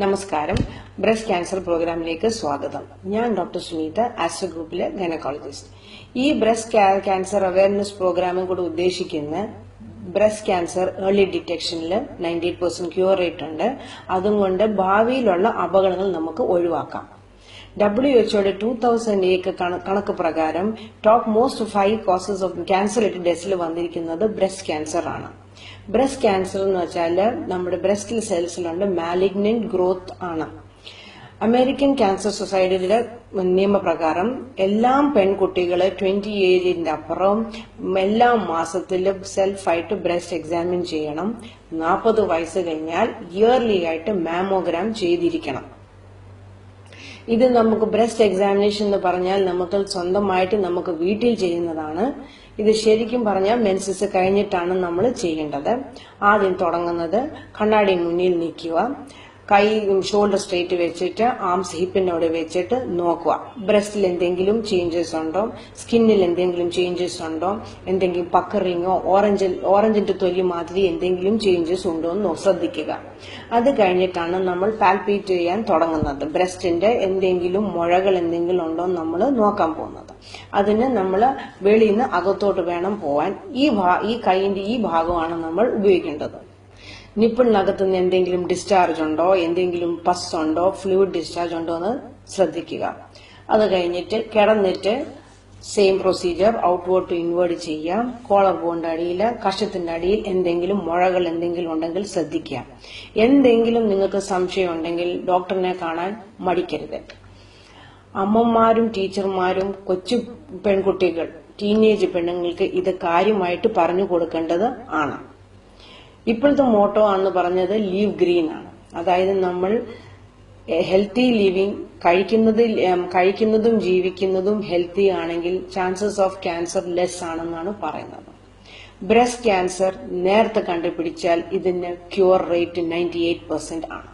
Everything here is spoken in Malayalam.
നമസ്കാരം. ബ്രസ്റ്റ് ക്യാൻസർ പ്രോഗ്രാമിലേക്ക് സ്വാഗതം. ഞാൻ ഡോക്ടർ സുനീത ആസ്ട്രോ ഗ്രൂപ്പിലെ ഗൈനക്കോളജിസ്റ്റ്. ഈ ബ്രസ്റ്റ് ക്യാൻസർ അവയർനെസ് പ്രോഗ്രാമും കൂടെ ഉദ്ദേശിക്കുന്ന breast cancer early ഡിറ്റക്ഷനിൽ ninety eight percent cure rate ഉണ്ട്. അതും കൊണ്ട് ഭാവിയിലുള്ള അപകടങ്ങൾ നമുക്ക് ഒഴിവാക്കാം. ഡബ്ല്യു എച്ച്ഒയുടെ ടൂ തൗസൻഡ് എയ്ക്ക് കണക്ക് പ്രകാരം top most five causes of cancer ഡെസിൽ വന്നിരിക്കുന്നത് ബ്രസ്റ്റ് ക്യാൻസർ ആണ്. ബ്രസ്റ്റ് ക്യാൻസർ എന്ന് വെച്ചാൽ നമ്മുടെ ബ്രസ്റ്റിൽ സെൽസിലുണ്ട് മാലിഗ്നന്റ് ഗ്രോത്ത് ആണ്. അമേരിക്കൻ ക്യാൻസർ സൊസൈറ്റിയുടെ നിയമപ്രകാരം എല്ലാ പെൺകുട്ടികളെ ട്വന്റി ഏജിന്റെ അപ്പുറം എല്ലാ മാസത്തിലും സെൽഫായിട്ട് ബ്രസ്റ്റ് എക്സാമിൻ ചെയ്യണം. നാൽപ്പത് വയസ്സ് കഴിഞ്ഞാൽ ഇയർലി ആയിട്ട് മാമോഗ്രാം ചെയ്തിരിക്കണം. ഇത് നമുക്ക് ബ്രസ്റ്റ് എക്സാമിനേഷൻ എന്ന് പറഞ്ഞാൽ നമുക്ക് സ്വന്തമായിട്ട് നമുക്ക് വീട്ടിൽ ചെയ്യുന്നതാണ്. ഇത് ശരിക്കും പറഞ്ഞാൽ മെൻസസ് കഴിഞ്ഞിട്ടാണ് നമ്മൾ ചെയ്യേണ്ടത്. ആദ്യം തുടങ്ങുന്നത് കണ്ണാടി മുന്നിൽ നിൽക്കുക. കൈ ഷോൾഡർ സ്ട്രേറ്റ് വെച്ചിട്ട് ആംസ് ഹിപ്പിനോട് വെച്ചിട്ട് നോക്കുക. ബ്രസ്റ്റിൽ എന്തെങ്കിലും ചേഞ്ചസ് ഉണ്ടോ? സ്കിന്നിൽ എന്തെങ്കിലും ചേഞ്ചസ് ഉണ്ടോ? എന്തെങ്കിലും പക്കറിങ്ങോ ഓറഞ്ച് ഓറഞ്ചിന്റെ തൊലി മാതിരി എന്തെങ്കിലും ചേഞ്ചസ് ഉണ്ടോ എന്ന് ശ്രദ്ധിക്കുക. അത് കഴിഞ്ഞിട്ടാണ് നമ്മൾ പാൽപേറ്റ് ചെയ്യാൻ തുടങ്ങുന്നത്. ബ്രസ്റ്റിന്റെ എന്തെങ്കിലും മുഴകൾ എന്തെങ്കിലും ഉണ്ടോ നമ്മൾ നോക്കാൻ പോകുന്നത്. അതിന് നമ്മൾ വെളിയിൽ നിന്ന് അകത്തോട്ട് വേണം പോവാൻ. ഈ ഈ കൈയിന്റെ ഈ ഭാഗമാണ് നമ്മൾ ഉപയോഗിക്കേണ്ടത്. നിപ്പിളിനകത്ത് നിന്ന് എന്തെങ്കിലും ഡിസ്ചാർജ് ഉണ്ടോ? എന്തെങ്കിലും പസ് ഉണ്ടോ? ഫ്ലൂയിഡ് ഡിസ്ചാർജ് ഉണ്ടോ എന്ന് ശ്രദ്ധിക്കുക. അത് കഴിഞ്ഞിട്ട് കിടന്നിട്ട് same procedure outward to inward ചെയ്യാം. കോളർ ബോണ്ട് അടിയിൽ കഷത്തിന്റെ അടിയിൽ എന്തെങ്കിലും മുഴകൾ എന്തെങ്കിലും ഉണ്ടെങ്കിൽ ശ്രദ്ധിക്കുക. എന്തെങ്കിലും നിങ്ങൾക്ക് സംശയം ഉണ്ടെങ്കിൽ ഡോക്ടറിനെ കാണാൻ മടിക്കരുത്. അമ്മമാരും ടീച്ചർമാരും കൊച്ചു പെൺകുട്ടികൾ ടീനേജ് പെണ്ണുങ്ങൾക്ക് ഇത് കാര്യമായിട്ട് പറഞ്ഞു കൊടുക്കേണ്ടത് ആണ്. ഇപ്പോഴത്തെ മോട്ടോ ആണെന്ന് പറഞ്ഞത് ലീവ് ഗ്രീൻ ആണ്. അതായത് നമ്മൾ ഹെൽത്തി ലിവിങ് കഴിക്കുന്നത് കഴിക്കുന്നതും ജീവിക്കുന്നതും ഹെൽത്തി ആണെങ്കിൽ ചാൻസസ് ഓഫ് ക്യാൻസർ ലെസ് ആണെന്നാണ് പറയുന്നത്. ബ്രസ്റ്റ് ക്യാൻസർ നേരത്തെ കണ്ടുപിടിച്ചാൽ ഇതിന് cure rate ninety eight percent ആണ്.